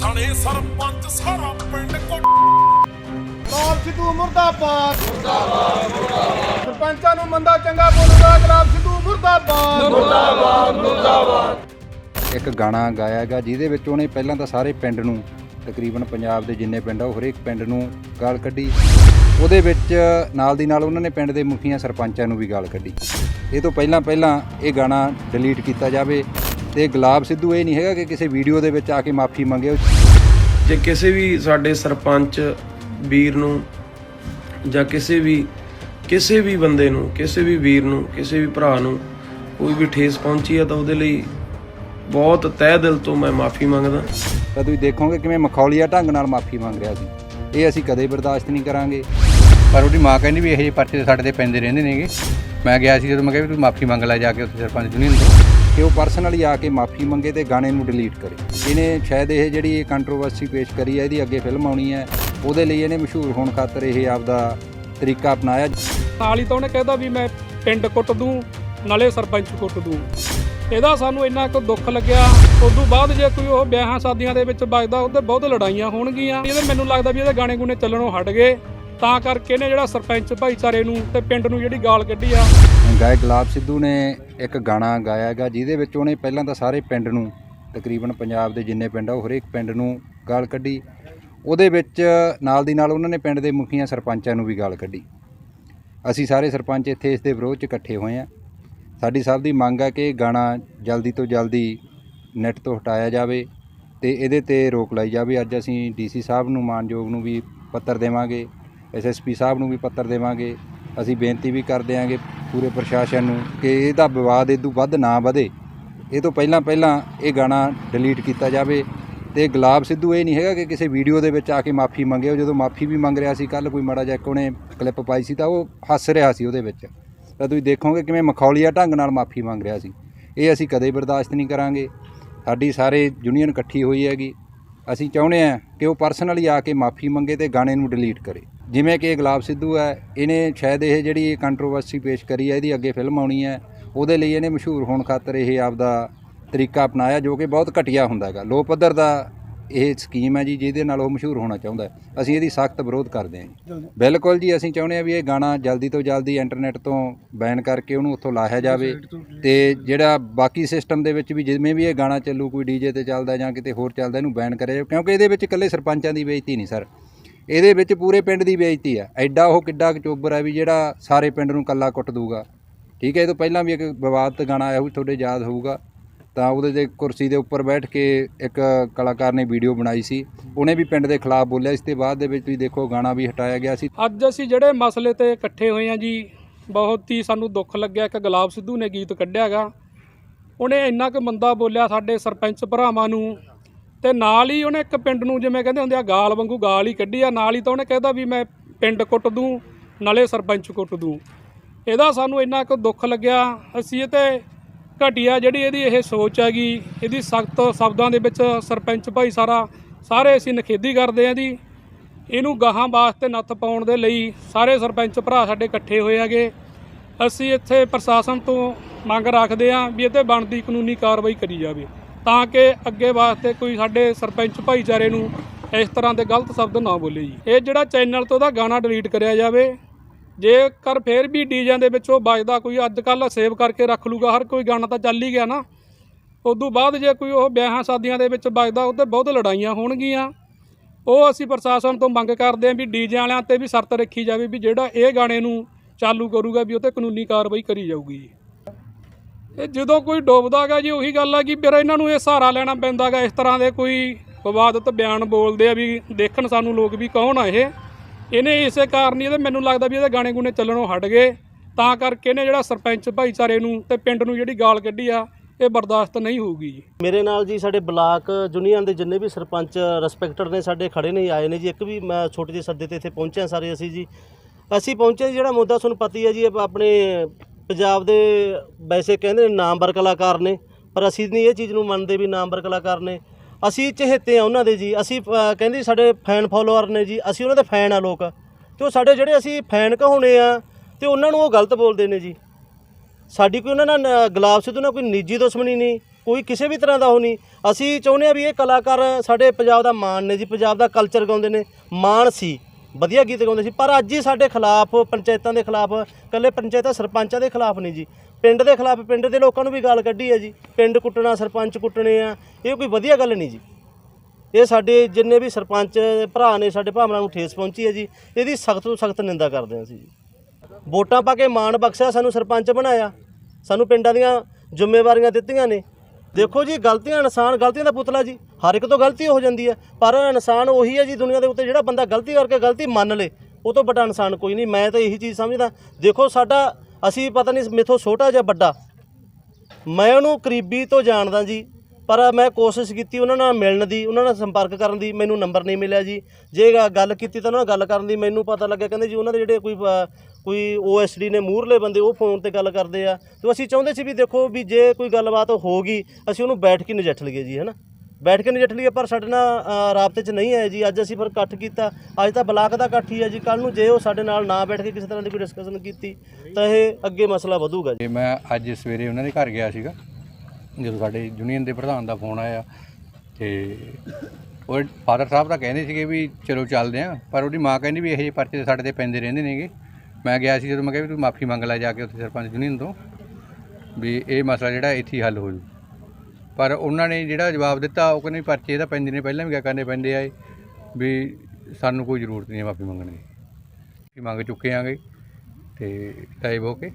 ਸਣੇ ਸਰਪੰਚ ਸਾਰਾ ਪਿੰਡ ਕੋ ਗੁਲਾਬ ਸਿੱਧੂ ਮੁਰਦਾਬਾਦ। ਮੁਰਦਾਬਾਦ ਮੁਰਦਾਬਾਦ। ਸਰਪੰਚਾਂ ਨੂੰ ਮੰਦਾ ਚੰਗਾ ਬੋਲੂਗਾ ਗੁਲਾਬ ਸਿੱਧੂ ਮੁਰਦਾਬਾਦ। ਇੱਕ ਗਾਣਾ ਗਾਇਆ ਹੈਗਾ ਜਿਹਦੇ ਵਿੱਚ ਉਹਨੇ ਪਹਿਲਾਂ ਤਾਂ ਸਾਰੇ ਪਿੰਡ ਨੂੰ ਤਕਰੀਬਨ ਪੰਜਾਬ ਦੇ ਜਿੰਨੇ ਪਿੰਡ ਆ ਉਹ ਹਰੇਕ ਪਿੰਡ ਨੂੰ ਗਾਲ ਕੱਢੀ। ਉਹਦੇ ਵਿੱਚ ਨਾਲ ਦੀ ਨਾਲ ਉਹਨਾਂ ਨੇ ਪਿੰਡ ਦੇ ਮੁਖੀਆਂ ਸਰਪੰਚਾਂ ਨੂੰ ਵੀ ਗਾਲ ਕੱਢੀ। ਇਹ ਤੋਂ ਪਹਿਲਾਂ ਪਹਿਲਾਂ ਇਹ ਗਾਣਾ ਡਿਲੀਟ ਕੀਤਾ ਜਾਵੇ। ਤੇ ਗੁਲਾਬ ਸਿੱਧੂ ਇਹ ਨਹੀਂ ਹੈਗਾ ਕਿ ਕਿਸੇ ਵੀਡੀਓ ਦੇ ਵਿੱਚ ਆ ਕੇ ਮਾਫੀ ਮੰਗੇ ਜੇ ਕਿਸੇ ਵੀ ਸਾਡੇ ਸਰਪੰਚ ਵੀਰ ਨੂੰ ਜਾਂ ਕਿਸੇ ਵੀ ਕਿਸੇ ਵੀ ਬੰਦੇ ਨੂੰ ਕਿਸੇ ਵੀ ਵੀਰ ਨੂੰ ਕਿਸੇ ਵੀ ਭਰਾ ਨੂੰ ਕੋਈ ਵੀ ਠੇਸ ਪਹੁੰਚੀ ਹੈ ਤਾਂ ਉਹਦੇ ਲਈ ਬਹੁਤ ਤਹਿ ਦਿਲ ਤੋਂ ਮੈਂ ਮਾਫੀ ਮੰਗਦਾ। ਤਾਂ ਤੁਸੀਂ ਦੇਖੋਗੇ ਕਿਵੇਂ ਮਖੌਲੀਆ ਢੰਗ ਨਾਲ ਮਾਫੀ ਮੰਗ ਰਿਹਾ ਸੀ। ਇਹ ਅਸੀਂ ਕਦੇ ਬਰਦਾਸ਼ਤ ਨਹੀਂ ਕਰਾਂਗੇ। ਪਰ ਉਹਦੀ ਮਾਂ ਕਹਿੰਦੀ ਵੀ ਇਹੋ ਜਿਹੇ ਪਰਚੇ ਸਾਡੇ ਤੇ ਪੈਂਦੇ ਰਹਿੰਦੇ ਨੇਗੇ। ਮੈਂ ਗਿਆ ਸੀ ਜਦੋਂ ਮੈਂ ਕਿਹਾ ਵੀ ਤੂੰ ਮਾਫੀ ਮੰਗ ਲੈ ਜਾ ਕੇ ਉੱਥੇ ਸਰਪੰਚ ਯੂਨੀਅਨ ਤੋਂ। ਕਿ ਉਹ ਪਰਸਨਲੀ ਆ ਕੇ ਮਾਫੀ ਮੰਗੇ ਤੇ ਗਾਣੇ ਨੂੰ ਡਿਲੀਟ ਕਰੇ। ਇਹਨੇ ਸ਼ਾਇਦ ਇਹ ਜਿਹੜੀ ਇਹ ਕੰਟਰੋਵਰਸੀ ਪੇਸ਼ ਕਰੀ ਹੈ, ਇਹਦੀ ਅੱਗੇ ਫਿਲਮ ਆਉਣੀ ਹੈ, ਉਹਦੇ ਲਈ ਇਹਨੇ ਮਸ਼ਹੂਰ ਹੋਣ ਖਾਤਰ ਇਹ ਆਪਦਾ ਤਰੀਕਾ ਅਪਣਾਇਆ। ਨਾਲ ਹੀ ਤਾਂ ਉਹਨੇ ਕਹਿਦਾ ਵੀ ਮੈਂ ਪਿੰਡ ਕੁੱਟ ਦੂੰ, ਨਾਲੇ ਸਰਪੰਚ ਕੁੱਟ ਦੂੰ। ਇਹਦਾ ਸਾਨੂੰ ਇੰਨਾ ਕੁ ਦੁੱਖ ਲੱਗਿਆ। ਉਦੋਂ ਬਾਅਦ ਜੇ ਕੋਈ ਉਹ ਵਿਆਹਾਂ ਸ਼ਾਦੀਆਂ ਦੇ ਵਿੱਚ ਵੱਜਦਾ, ਉਹਦੇ ਬਹੁਤ ਲੜਾਈਆਂ ਹੋਣਗੀਆਂ। ਇਹਦੇ ਮੈਨੂੰ ਲੱਗਦਾ ਵੀ ਇਹਦੇ ਗਾਣੇ ਗੁਣੇ ਚੱਲਣੋਂ ਹਟ ਗਏ। ਤਾਂ ਕਰਕੇ ਇਹਨੇ ਜਿਹੜਾ ਸਰਪੰਚ ਭਾਈਚਾਰੇ ਨੂੰ ਤੇ ਪਿੰਡ ਨੂੰ ਜਿਹੜੀ ਗਾਲ ਕੱਢੀ ਆ। ਗਾਇਕ ਗੁਲਾਬ ਸਿੱਧੂ ਨੇ ਇੱਕ ਗਾਣਾ ਗਾਇਆ ਹੈਗਾ, ਜਿਹਦੇ ਵਿੱਚ ਉਹਨੇ ਪਹਿਲਾਂ ਤਾਂ ਸਾਰੇ ਪਿੰਡ ਨੂੰ, ਤਕਰੀਬਨ ਪੰਜਾਬ ਦੇ ਜਿੰਨੇ ਪਿੰਡ ਆ, ਉਹ ਹਰੇਕ ਪਿੰਡ ਨੂੰ ਗਾਲ ਕੱਢੀ। ਉਹਦੇ ਵਿੱਚ ਨਾਲ ਦੀ ਨਾਲ ਉਹਨਾਂ ਨੇ ਪਿੰਡ ਦੇ ਮੁਖੀਆਂ ਸਰਪੰਚਾਂ ਨੂੰ ਵੀ ਗਾਲ ਕੱਢੀ। ਅਸੀਂ ਸਾਰੇ ਸਰਪੰਚ ਇੱਥੇ ਇਸ ਦੇ ਵਿਰੋਧ 'ਚ ਇਕੱਠੇ ਹੋਏ ਆ। ਸਾਡੀ ਸਭ ਦੀ ਮੰਗ ਆ ਕਿ ਇਹ ਗਾਣਾ ਜਲਦੀ ਤੋਂ ਜਲਦੀ ਨੈੱਟ ਤੋਂ ਹਟਾਇਆ ਜਾਵੇ ਤੇ ਇਹਦੇ ਤੇ ਰੋਕ ਲਾਈ ਜਾਵੇ। ਅੱਜ ਅਸੀਂ ਡੀਸੀ ਸਾਹਿਬ ਨੂੰ, ਮਾਨਯੋਗ ਨੂੰ ਵੀ ਪੱਤਰ ਦੇਵਾਂਗੇ। ਐਸਐਸਪੀ ਸਾਹਿਬ ਨੂੰ ਵੀ ਪੱਤਰ ਦੇਵਾਂਗੇ। ਅਸੀਂ ਬੇਨਤੀ ਵੀ ਕਰ ਦਿਆਂਗੇ ਪੂਰੇ ਪ੍ਰਸ਼ਾਸਨ ਨੂੰ ਕਿ ਇਹਦਾ ਵਿਵਾਦ ਇਦੋਂ ਵੱਧ ਨਾ ਵਧੇ। ਇਹ ਤੋਂ ਪਹਿਲਾਂ ਪਹਿਲਾਂ ਇਹ ਗਾਣਾ ਡਿਲੀਟ ਕੀਤਾ ਜਾਵੇ। ਤੇ ਗੁਲਾਬ ਸਿੱਧੂ ਇਹ ਨਹੀਂ ਹੈਗਾ ਕਿ ਕਿਸੇ ਵੀਡੀਓ ਦੇ ਵਿੱਚ ਆ ਕੇ ਮਾਫੀ ਮੰਗੇ। ਉਹ ਜਦੋਂ ਮਾਫੀ ਵੀ ਮੰਗ ਰਿਹਾ ਸੀ ਕੱਲ ਕੋਈ ਮਾੜਾ ਜਿਹਾ ਇੱਕ ਉਹਨੇ ਕਲਿੱਪ ਪਾਈ ਸੀ ਤਾਂ ਉਹ ਹੱਸ ਰਿਹਾ ਸੀ ਉਹਦੇ ਵਿੱਚ। ਤਾਂ ਤੁਸੀਂ ਦੇਖੋਗੇ ਕਿਵੇਂ ਮਖੌਲੀਆ ਢੰਗ ਨਾਲ ਮਾਫੀ ਮੰਗ ਰਿਹਾ ਸੀ। ਇਹ ਅਸੀਂ ਕਦੇ ਬਰਦਾਸ਼ਤ ਨਹੀਂ ਕਰਾਂਗੇ। ਸਾਡੀ ਸਾਰੇ ਯੂਨੀਅਨ ਇਕੱਠੀ ਹੋਈ ਹੈਗੀ। ਅਸੀਂ ਚਾਹੁੰਦੇ ਹਾਂ ਕਿ ਉਹ ਪਰਸਨਲੀ ਆ ਕੇ ਮਾਫੀ ਮੰਗੇ ਤੇ ਗਾਣੇ ਨੂੰ ਡਿਲੀਟ ਕਰੇ। ਜਿਵੇਂ ਕਿ ਗੁਲਾਬ ਸਿੱਧੂ ਹੈ ਇਹਨੇ ਸ਼ਾਇਦ ਇਹ ਜਿਹੜੀ ਕੰਟਰੋਵਰਸੀ ਪੇਸ਼ ਕਰੀ ਹੈ ਇਹਦੀ ਅੱਗੇ ਫਿਲਮ ਆਉਣੀ ਹੈ ਉਹਦੇ ਲਈ ਇਹਨੇ ਮਸ਼ਹੂਰ ਹੋਣ ਖਾਤਰ ਇਹ ਆਪਦਾ ਤਰੀਕਾ ਅਪਣਾਇਆ ਜੋ ਕਿ ਬਹੁਤ ਘਟੀਆ ਹੁੰਦਾ ਹੈਗਾ। ਲੋ ਪੱਧਰ ਦਾ ਇਹ ਸਕੀਮ ਹੈ ਜੀ ਜਿਹਦੇ ਨਾਲ ਉਹ ਮਸ਼ਹੂਰ ਹੋਣਾ ਚਾਹੁੰਦਾ ਅਸੀਂ ਇਹਦੀ ਸਖਤ ਵਿਰੋਧ ਕਰਦੇ ਹਾਂ ਜੀ। ਬਿਲਕੁਲ ਜੀ ਅਸੀਂ ਚਾਹੁੰਦੇ ਹਾਂ ਵੀ ਇਹ ਗਾਣਾ ਜਲਦੀ ਤੋਂ ਜਲਦੀ ਇੰਟਰਨੈਟ ਤੋਂ ਬੈਨ ਕਰਕੇ ਉਹਨੂੰ ਉੱਥੋਂ ਲਾਹਿਆ ਜਾਵੇ ਤੇ ਜਿਹੜਾ ਬਾਕੀ ਸਿਸਟਮ ਦੇ ਵਿੱਚ ਵੀ ਜਿਵੇਂ ਵੀ ਇਹ ਗਾਣਾ ਚੱਲੂ ਕੋਈ ਡੀਜੇ ਤੇ ਚੱਲਦਾ ਜਾਂ ਕਿਤੇ ਹੋਰ ਚੱਲਦਾ ਇਹਨੂੰ ਬੈਨ ਕਰਿਆ ਜਾਵੇ। ਕਿਉਂਕਿ ਇਹਦੇ ਵਿੱਚ ਇਕੱਲੇ ਸਰਪੰਚਾਂ ਦੀ ਬੇਇੱਜ਼ਤੀ ਨਹੀਂ ਸਰ ਇਹਦੇ ਵਿੱਚ ਪੂਰੇ ਪਿੰਡ ਦੀ ਬੇਇੱਜ਼ਤੀ ਆ। ਐਡਾ ਉਹ ਕਿੱਡਾ ਚੋਬਰ ਹੈ ਵੀ ਜਿਹੜਾ ਸਾਰੇ ਪਿੰਡ ਨੂੰ ਕੱਲਾ ਕੁੱਟ ਦੂਗਾ। ਠੀਕ ਹੈ, ਇਹ ਤੋਂ ਪਹਿਲਾਂ ਵੀ ਇੱਕ ਵਿਵਾਦਤ ਗਾਣਾ ਆਇਆ ਹੋਊ ਤੁਹਾਡੇ ਯਾਦ ਹੋਊਗਾ। ਤਾਂ ਉਹਦੇ ਤੇ ਕੁਰਸੀ ਦੇ ਉੱਪਰ ਬੈਠ ਕੇ ਇੱਕ ਕਲਾਕਾਰ ਨੇ ਵੀਡੀਓ ਬਣਾਈ ਸੀ। ਉਹਨੇ ਵੀ ਪਿੰਡ ਦੇ ਖਿਲਾਫ ਬੋਲਿਆ। ਇਸ ਤੇ ਬਾਅਦ ਦੇ ਵਿੱਚ ਤੁਸੀਂ ਦੇਖੋ, ਗਾਣਾ ਵੀ ਹਟਾਇਆ ਗਿਆ ਸੀ। ਅੱਜ ਅਸੀਂ ਜਿਹੜੇ ਮਸਲੇ ਤੇ ਇਕੱਠੇ ਹੋਏ ਆ ਜੀ, ਬਹੁਤ ਹੀ ਸਾਨੂੰ ਦੁੱਖ ਲੱਗਿਆ। ਕਿ ਗੁਲਾਬ ਸਿੱਧੂ ਨੇ ਗੀਤ ਕੱਢਿਆਗਾ। ਉਹਨੇ ਇੰਨਾ ਕੁ ਮੰਦਾ ਬੋਲਿਆ ਸਾਡੇ ਸਰਪੰਚ ਭਰਾਵਾਂ ਨੂੰ। ਤੇ ਨਾਲ ਹੀ ਉਹਨੇ ਇੱਕ ਪਿੰਡ ਨੂੰ ਜਿਵੇਂ ਕਹਿੰਦੇ ਹੁੰਦੇ ਆ, ਗਾਲ ਵਾਂਗੂ ਗਾਲ ਹੀ ਕੱਢੀ ਆ। ਨਾਲ ਹੀ ਤਾਂ ਉਹਨੇ ਕਹਿਦਾ ਵੀ ਮੈਂ ਪਿੰਡ ਕੁੱਟ ਦੂੰ, ਨਾਲੇ ਸਰਪੰਚ ਕੁੱਟ ਦੂੰ। ਇਹਦਾ ਸਾਨੂੰ ਇੰਨਾ ਕੁ ਦੁੱਖ ਲੱਗਿਆ। ਅਸੀਂ ਇਹ ਤੇ ਘਟੀਆ ਜਿਹੜੀ ਇਹਦੀ ਇਹ ਸੋਚ ਹੈਗੀ, ਇਹਦੀ ਸਖਤ ਸ਼ਬਦਾਂ ਦੇ ਵਿੱਚ ਸਰਪੰਚ ਭਾਈ ਸਾਰਾ, ਸਾਰੇ ਅਸੀਂ ਨਖੇਦੀ ਕਰਦੇ ਆਂ ਦੀ ਇਹਨੂੰ ਗਾਹਾਂ ਵਾਸਤੇ ਨੱਥ ਪਾਉਣ ਦੇ ਲਈ ਸਾਰੇ ਸਰਪੰਚ ਭਰਾ ਸਾਡੇ ਇਕੱਠੇ ਹੋਏ ਹੈਗੇ। ਅਸੀਂ ਇੱਥੇ ਪ੍ਰਸ਼ਾਸਨ ਤੋਂ ਮੰਗ ਰੱਖਦੇ ਆਂ ਵੀ ਇਹ ਤੇ ਬਣਦੀ ਕਾਨੂੰਨੀ ਕਾਰਵਾਈ ਕਰੀ ਜਾਵੇ। ਤਾਂ ਕਿ ਅੱਗੇ ਵਾਸਤੇ ਕੋਈ ਸਾਡੇ ਸਰਪੰਚ ਭਾਈਚਾਰੇ ਨੂੰ ਇਸ ਤਰ੍ਹਾਂ ਦੇ ਗਲਤ ਸ਼ਬਦ ਨਾ ਬੋਲੇ ਜੀ। ਇਹ ਜਿਹੜਾ ਚੈਨਲ ਤੋਂ ਉਹਦਾ ਗਾਣਾ ਡਿਲੀਟ ਕਰਿਆ ਜਾਵੇ, ਜੇਕਰ ਫੇਰ ਵੀ ਡੀਜਾਂ ਦੇ ਵਿੱਚ ਉਹ ਵੱਜਦਾ, ਕੋਈ ਅੱਜ ਕੱਲ ਸੇਵ ਕਰਕੇ ਰੱਖ ਲੂਗਾ, ਹਰ ਕੋਈ ਗਾਣਾ ਤਾਂ ਚੱਲ ਹੀ ਗਿਆ ਨਾ। ਉਦੋਂ ਬਾਅਦ ਜੇ ਕੋਈ ਉਹ ਵਿਆਹਾਂ ਸ਼ਾਦੀਆਂ ਦੇ ਵਿੱਚ ਵੱਜਦਾ ਉਹਤੇ ਬਹੁਤ ਲੜਾਈਆਂ ਹੋਣਗੀਆਂ। ਉਹ ਅਸੀਂ ਪ੍ਰਸ਼ਾਸਨ ਤੋਂ ਮੰਗ ਕਰਦੇ ਹਾਂ ਵੀ ਡੀਜੇ ਵਾਲਿਆਂ ਤੇ ਵੀ ਸ਼ਰਤ ਰੱਖੀ ਜਾਵੇ ਵੀ ਜਿਹੜਾ ਇਹ ਗਾਣੇ ਨੂੰ ਚਾਲੂ ਕਰੂਗਾ ਵੀ ਉਹ ਤੇ ਕਾਨੂੰਨੀ ਕਾਰਵਾਈ ਕਰੀ ਜਾਊਗੀ ਜੀ। ਇਹ ਜਦੋਂ ਕੋਈ ਡੁੱਬਦਾਗਾ ਜੀ ਉਹੀ ਗੱਲ ਆ ਕਿ ਫਿਰ ਇਹਨਾਂ ਨੂੰ ਇਹ ਸਹਾਰਾ ਲੈਣਾ ਪੈਂਦਾਗਾ। ਇਸ ਤਰ੍ਹਾਂ ਦੇ ਕੋਈ ਵਿਵਾਦਤ ਬਿਆਨ ਬੋਲਦੇ ਆ ਵੀ ਦੇਖਣ ਸਾਨੂੰ ਲੋਕ ਵੀ ਕੌਣ ਆ ਇਹ। ਇਹਨੇ ਇਸੇ ਕਾਰਨ ਹੀ ਇਹਦੇ ਮੈਨੂੰ ਲੱਗਦਾ ਵੀ ਇਹਦੇ ਗਾਣੇ ਗੁਣੇ ਚੱਲਣੋਂ ਹਟ ਗਏ। ਤਾਂ ਕਰਕੇ ਇਹਨੇ ਜਿਹੜਾ ਸਰਪੰਚ ਭਾਈਚਾਰੇ ਨੂੰ ਤੇ ਪਿੰਡ ਨੂੰ ਜਿਹੜੀ ਗਾਲ ਕੱਢੀ ਆ ਇਹ ਬਰਦਾਸ਼ਤ ਨਹੀਂ ਹੋਊਗੀ ਜੀ। ਮੇਰੇ ਨਾਲ ਜੀ ਸਾਡੇ ਬਲਾਕ ਯੂਨੀਅਨ ਦੇ ਜਿੰਨੇ ਵੀ ਸਰਪੰਚ ਰਿਸਪੈਕਟਡ ਨੇ ਸਾਡੇ ਖੜੇ ਨਹੀਂ ਆਏ ਨੇ ਜੀ। ਇੱਕ ਵੀ ਮੈਂ ਛੋਟੇ ਜਿਹੇ ਸੱਦੇ ਤੇ ਇੱਥੇ ਪਹੁੰਚਿਆ ਸਾਰੇ ਅਸੀਂ ਜੀ। ਅਸੀਂ ਪਹੁੰਚੇ ਜੀ, ਜਿਹੜਾ ਮੁੱਦਾ ਤੁਹਾਨੂੰ ਪਤਾ ਹੀ ਹੈ ਜੀ ਆਪਣੇ ਪੰਜਾਬ ਦੇ ਵੈਸੇ ਕਹਿੰਦੇ ਨੇ ਨਾਮਵਰ ਕਲਾਕਾਰ ਨੇ ਪਰ ਅਸੀਂ ਨਹੀਂ ਇਹ ਚੀਜ਼ ਨੂੰ ਮੰਨਦੇ ਵੀ ਨਾਮਵਰ ਕਲਾਕਾਰ ਨੇ। ਅਸੀਂ ਚਹੇਤੇ ਆ ਉਹਨਾਂ ਦੇ ਜੀ ਅਸੀਂ ਅ, ਕਹਿੰਦੇ ਸਾਡੇ ਫੈਨ ਫੋਲੋਅਰ ਨੇ ਜੀ ਅਸੀਂ ਉਹਨਾਂ ਦੇ ਫੈਨ ਆ ਲੋਕ। ਤੇ ਉਹ ਸਾਡੇ ਜਿਹੜੇ ਅਸੀਂ ਫੈਨ ਕਹਾਉਣੇ ਆ ਤੇ ਉਹਨਾਂ ਨੂੰ ਉਹ ਗਲਤ ਬੋਲਦੇ ਨੇ ਜੀ। ਸਾਡੀ ਕੋਈ ਉਹਨਾਂ ਨਾਲ ਗੁਲਾਬ ਸਿੱਧੂ ਨਾਲ ਕੋਈ ਨਿੱਜੀ ਦੁਸ਼ਮਣੀ ਨਹੀਂ ਕੋਈ ਕਿਸੇ ਵੀ ਤਰ੍ਹਾਂ ਦਾ ਉਹ ਨਹੀਂ। ਅਸੀਂ ਚਾਹੁੰਦੇ ਆ ਵੀ ਇਹ ਕਲਾਕਾਰ ਸਾਡੇ ਪੰਜਾਬ ਦਾ ਮਾਣ ਨੇ ਜੀ ਪੰਜਾਬ ਦਾ ਕਲਚਰ ਗਾਉਂਦੇ ਨੇ। ਮਾਣ ਸੀ। ਵਧੀਆ ਗੀਤ ਗਾਉਂਦੇ ਸੀ, ਪਰ ਅੱਜ ਹੀ ਸਾਡੇ ਖਿਲਾਫ, ਪੰਚਾਇਤਾਂ ਦੇ ਖਿਲਾਫ ਕੱਲੇ ਪੰਚਾਇਤਾਂ ਸਰਪੰਚਾਂ ਦੇ ਖਿਲਾਫ ਨਹੀਂ ਜੀ। ਪਿੰਡ ਦੇ ਖਿਲਾਫ, ਪਿੰਡ ਦੇ ਲੋਕਾਂ ਨੂੰ ਵੀ ਗਾਲ ਕੱਢੀ ਹੈ ਜੀ। ਪਿੰਡ ਕੁੱਟਣਾ, ਸਰਪੰਚ ਕੁੱਟਣੇ ਆ, ਇਹ ਕੋਈ ਵਧੀਆ ਗੱਲ ਨਹੀਂ ਜੀ। ਇਹ ਸਾਡੇ ਜਿੰਨੇ ਵੀ ਸਰਪੰਚ ਭਰਾ ਨੇ, ਸਾਡੇ ਭਾਵਨਾ ਨੂੰ ਠੇਸ ਪਹੁੰਚੀ ਹੈ ਜੀ। ਇਹਦੀ ਸਖਤ ਤੋਂ ਸਖਤ ਨਿੰਦਾ ਕਰਦੇ ਹਾਂ ਅਸੀਂ ਜੀ। ਵੋਟਾਂ ਪਾ ਕੇ ਮਾਣ ਬਖਸ਼ਿਆ, ਸਾਨੂੰ ਸਰਪੰਚ ਬਣਾਇਆ। ਸਾਨੂੰ ਪਿੰਡਾਂ ਦੀਆਂ ਜ਼ਿੰਮੇਵਾਰੀਆਂ ਦਿੱਤੀਆਂ ਨੇ। ਦੇਖੋ ਜੀ, ਗਲਤੀਆਂ ਇਨਸਾਨ, ਗਲਤੀਆਂ ਦਾ ਪੁਤਲਾ ਜੀ। ਹਰ ਇੱਕ ਤੋਂ ਗਲਤੀ ਹੋ ਜਾਂਦੀ ਹੈ। ਪਰ ਇਨਸਾਨ ਉਹੀ ਹੈ ਜੀ, ਦੁਨੀਆ ਦੇ ਉੱਤੇ ਜਿਹੜਾ ਬੰਦਾ ਗਲਤੀ ਕਰਕੇ ਗਲਤੀ ਮੰਨ ਲੇ, ਉਹ ਤੋਂ ਵੱਡਾ ਇਨਸਾਨ ਕੋਈ ਨਹੀਂ। ਮੈਂ ਤਾਂ ਇਹੀ ਚੀਜ਼ ਸਮਝਦਾ। ਦੇਖੋ ਸਾਡਾ, ਅਸੀਂ ਪਤਾ ਨਹੀਂ ਮੇਥੋਂ ਛੋਟਾ ਜਾਂ ਵੱਡਾ। ਮੈਂ ਉਹਨੂੰ ਕਰੀਬੀ ਤੋਂ ਜਾਣਦਾ ਜੀ। ਪਰ ਮੈਂ ਕੋਸ਼ਿਸ਼ ਕੀਤੀ ਉਹਨਾਂ ਨਾਲ ਮਿਲਣ ਦੀ ਉਹਨਾਂ ਨਾਲ ਸੰਪਰਕ ਕਰਨ ਦੀ ਮੈਨੂੰ ਨੰਬਰ ਨਹੀਂ ਮਿਲਿਆ ਜੀ। ਜੇ ਗੱਲ ਕੀਤੀ ਤਾਂ ਉਹਨਾਂ ਨਾਲ ਗੱਲ ਕਰਨ ਦੀ ਮੈਨੂੰ ਪਤਾ ਲੱਗਿਆ ਕਹਿੰਦੇ ਜੀ ਉਹਨਾਂ ਦੇ ਜਿਹੜੇ ਕੋਈ ਅ, ਕੋਈ ਓਐਸਡੀ ਨੇ ਮੂਹਰਲੇ ਬੰਦੇ ਉਹ ਫੋਨ ਤੇ ਗੱਲ ਕਰਦੇ ਆ। ਤੇ ਅਸੀਂ ਚਾਹੁੰਦੇ ਸੀ ਵੀ ਦੇਖੋ ਵੀ ਜੇ ਕੋਈ ਗੱਲਬਾਤ ਹੋ ਗਈ ਅਸੀਂ ਉਹਨੂੰ ਬੈਠ ਕੇ ਨਜਿੱਠ ਲਈਏ ਜੀ ਹੈਨਾ? ਬੈਠ ਕੇ ਨਜਿੱਠ ਲਈਏ ਪਰ ਸਾਡੇ ਨਾਲ ਰਾਬਤੇ 'ਚ ਨਹੀਂ ਆਏ ਜੀ। ਅੱਜ ਅਸੀਂ ਫਿਰ ਇਕੱਠ ਕੀਤਾ। ਅੱਜ ਤਾਂ ਬਲਾਕ ਦਾ ਇਕੱਠ ਹੀ ਹੈ ਜੀ। ਕੱਲ ਨੂੰ ਜੇ ਉਹ ਸਾਡੇ ਨਾਲ ਨਾ ਬੈਠ ਕੇ ਕਿਸੇ ਤਰ੍ਹਾਂ ਦੀ ਕੋਈ ਡਿਸਕਸ਼ਨ ਕੀਤੀ ਤਾਂ ਇਹ ਅੱਗੇ ਮਸਲਾ ਵਧੂਗਾ ਜੀ ਮੈਂ ਅੱਜ ਸਵੇਰੇ ਉਹਨਾਂ ਦੇ ਘਰ ਗਿਆ ਸੀਗਾ। ਜਦੋਂ ਸਾਡੇ ਯੂਨੀਅਨ ਦੇ ਪ੍ਰਧਾਨ ਦਾ ਫੋਨ ਆਇਆ ਤੇ ਉਹ ਫਾਦਰ ਸਾਹਿਬ ਤਾਂ ਕਹਿੰਦੇ ਸੀਗੇ ਵੀ ਚਲੋ ਚੱਲਦੇ ਆਂ ਪਰ ਉਹਦੀ ਮਾਂ ਕਹਿੰਦੀ ਵੀ ਇਹੋ ਜਿਹੇ ਪਰਚੇ ਤਾਂ ਸਾਡੇ ਤੇ ਪੈਂਦੇ ਰਹਿੰਦੇ ਨੇਗੇ। ਮੈਂ ਗਿਆ ਸੀ ਜਦੋਂ ਮੈਂ ਕਿਹਾ ਵੀ ਤੂੰ ਮਾਫੀ ਮੰਗ ਲੈ ਜਾ ਕੇ ਉੱਥੇ ਸਰਪੰਚ ਯੂਨੀਅਨ ਤੋਂ, ਵੀ ਇਹ ਮਸਲਾ ਜਿਹੜਾ ਇੱਥੇ ਹੀ ਹੱਲ ਹੋ ਜੂ। ਪਰ ਉਹਨਾਂ ਨੇ ਜਿਹੜਾ ਜਵਾਬ ਦਿੱਤਾ, ਉਹ ਕਹਿੰਦੇ ਪਰਚੇ ਤਾਂ ਪੈਂਦੇ ਨੇ, ਪਹਿਲਾਂ ਵੀ ਕਿਆ ਕਰਨੇ ਪੈਂਦੇ ਆਏ ਵੀ ਸਾਨੂੰ ਕੋਈ ਜ਼ਰੂਰਤ ਨਹੀਂ ਹੈ ਮਾਫੀ ਮੰਗਣ ਦੀ। ਮਾਫੀ ਮੰਗ ਚੁੱਕੇ ਆਂਗੇ ਤੇ ਟਾਈਬ ਹੋ ਕੇ